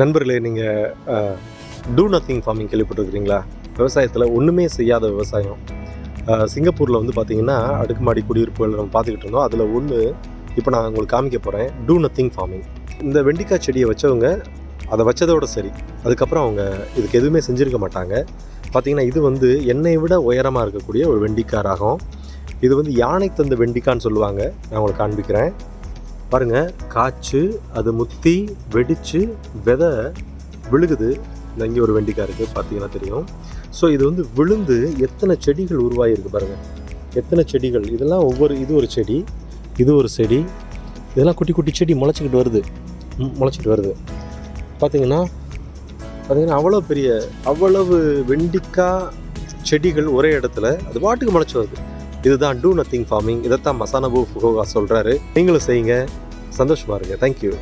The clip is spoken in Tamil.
நண்பர்களே நீங்கள் டூ நத்திங் ஃபார்மிங் கேள்விப்பட்டிருக்கிறீங்களா? விவசாயத்தில் ஒன்றுமே செய்யாத விவசாயம். சிங்கப்பூரில் வந்து பார்த்தீங்கன்னா அடுக்குமாடி குடியிருப்புகள் நம்ம பார்த்துக்கிட்டு இருந்தோம். அதில் ஒன்று இப்போ நான் உங்களுக்கு காமிக்க போகிறேன் டூ நத்திங் ஃபார்மிங் இந்த வெண்டிக்காய் செடியை வச்சவங்க அதை வச்சதோட சரி. அதுக்கப்புறம் அவங்க இதுக்கு எதுவுமே செஞ்சுருக்க மாட்டாங்க. பார்த்தீங்கன்னா இது வந்து என்னை விட உயரமாக இருக்கக்கூடிய ஒரு வெண்டிக்காய் ரகம். இது வந்து யானை தந்த வெண்டிக்கான்னு சொல்லுவாங்க. நான் உங்களுக்கு காண்பிக்கிறேன். பாருங்கள் காய்ச்சி அது முத்தி வெடித்து விதை விழுகுது. இங்கே ஒரு வெண்டிக்காய் இருக்குது பார்த்தீங்கன்னா தெரியும். ஸோ இது வந்து விழுந்து எத்தனை செடிகள் உருவாகிருக்கு பாருங்கள் எத்தனை செடிகள்? இதெல்லாம் ஒவ்வொரு இது ஒரு செடி இது ஒரு செடி. இதெல்லாம் குட்டி குட்டி செடி முளைச்சிக்கிட்டு வருது. ம், முளைச்சிக்கிட்டு வருது. பார்த்தீங்கன்னா பார்த்தீங்கன்னா அவ்வளோ பெரிய அவ்வளவு வெண்டிக்காய் செடிகள் ஒரே இடத்துல அது பாட்டுக்கு முளைச்சி வருது. இதுதான் டூ நத்திங் ஃபார்மிங் இதைத்தான் மசானபு ஃபுகோகா சொல்கிறாரு நீங்களும் செய்யுங்க. சந்தோஷமாக இருங்க. தேங்க்யூ